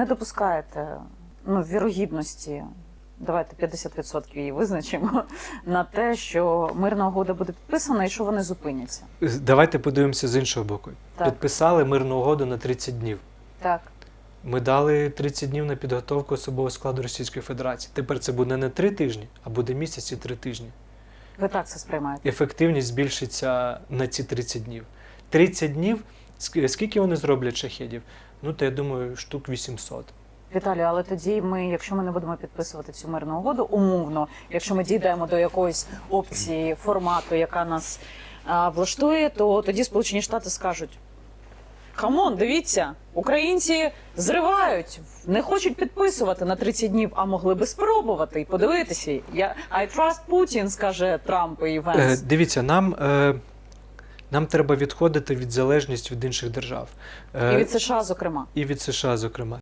не допускаєте ну, вірогідності, давайте 50% її визначимо, на те, що мирна угода буде підписана і що вони зупиняться. Давайте подивимося з іншого боку. Так. Підписали мирну угоду на 30 днів. Так. Ми дали 30 днів на підготовку особового складу Російської Федерації. Тепер це буде не 3 тижні, а буде місяць і 3 тижні. Ви так це сприймаєте? Ефективність збільшиться на ці 30 днів. 30 днів, скільки вони зроблять шахедів? Ну, то я думаю, штук 800. Віталію, але тоді ми, якщо ми не будемо підписувати цю мирну угоду, умовно, якщо ми дійдемо до якоїсь опції формату, яка нас а, влаштує, то тоді Сполучені Штати скажуть. Камон, дивіться, українці зривають, не хочуть підписувати на 30 днів, а могли би спробувати і подивитися. Я I trust Putin, скаже Трамп і Е, дивіться, нам, е, нам треба відходити від залежності від інших держав. Е, І від США, зокрема. і від США, зокрема.